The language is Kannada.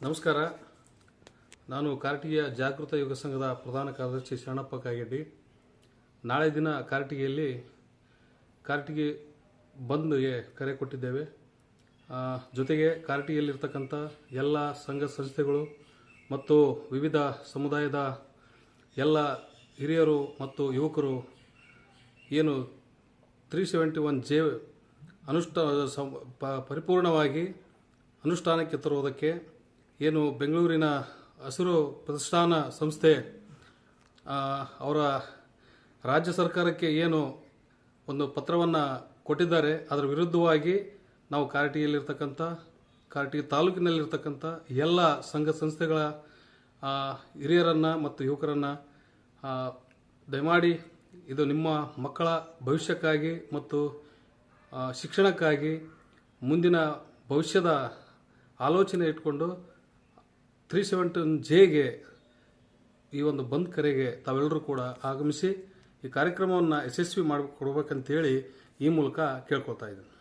ನಮಸ್ಕಾರ. ನಾನು ಕಾರ್ಟಿಗೆಯ ಜಾಗೃತ ಯೋಗ ಸಂಘದ ಪ್ರಧಾನ ಕಾರ್ಯದರ್ಶಿ ಶರಣಪ್ಪ ಕಾಗೆಡ್ಡಿ. ನಾಳೆ ದಿನ ಕಾರ್ಟಿಗೆಯಲ್ಲಿ ಕಾರ್ಟಿಗೆ ಬಂದ್ಗೆ ಕರೆ ಕೊಟ್ಟಿದ್ದೇವೆ. ಜೊತೆಗೆ ಕಾರ್ಟಿಗೆಯಲ್ಲಿರ್ತಕ್ಕಂಥ ಎಲ್ಲ ಸಂಘ ಸಂಸ್ಥೆಗಳು ಮತ್ತು ವಿವಿಧ ಸಮುದಾಯದ ಎಲ್ಲ ಹಿರಿಯರು ಮತ್ತು ಯುವಕರು ಏನು ತ್ರೀ ಸೆವೆಂಟಿ ಒನ್ ಜೆ ಅನುಷ್ಠಾನ ಪರಿಪೂರ್ಣವಾಗಿ ಅನುಷ್ಠಾನಕ್ಕೆ ತರುವುದಕ್ಕೆ ಏನು ಬೆಂಗಳೂರಿನ ಹಸಿರು ಪ್ರತಿಷ್ಠಾನ ಸಂಸ್ಥೆ ಅವರ ರಾಜ್ಯ ಸರ್ಕಾರಕ್ಕೆ ಏನು ಒಂದು ಪತ್ರವನ್ನು ಕೊಟ್ಟಿದ್ದಾರೆ, ಅದರ ವಿರುದ್ಧವಾಗಿ ನಾವು ಕಾರಟಿಯಲ್ಲಿರ್ತಕ್ಕಂಥ, ಕಾರಟಿ ತಾಲೂಕಿನಲ್ಲಿರ್ತಕ್ಕಂಥ ಎಲ್ಲ ಸಂಘ ಸಂಸ್ಥೆಗಳ ಹಿರಿಯರನ್ನು ಮತ್ತು ಯುವಕರನ್ನು ದಯಮಾಡಿ ಇದು ನಿಮ್ಮ ಮಕ್ಕಳ ಭವಿಷ್ಯಕ್ಕಾಗಿ ಮತ್ತು ಶಿಕ್ಷಣಕ್ಕಾಗಿ ಮುಂದಿನ ಭವಿಷ್ಯದ ಆಲೋಚನೆ ಇಟ್ಕೊಂಡು ತ್ರೀ ಸೆವೆಂಟನ್ ಜೆಗೆ ಈ ಒಂದು ಬಂದ್ ಕರೆಗೆ ತಾವೆಲ್ಲರೂ ಕೂಡ ಆಗಮಿಸಿ ಈ ಕಾರ್ಯಕ್ರಮವನ್ನು ಯಶಸ್ವಿ ಮಾಡಿ ಕೊಡಬೇಕಂತೇಳಿ ಈ ಮೂಲಕ ಕೇಳ್ಕೊಳ್ತಾ ಇದ್ದೀನಿ.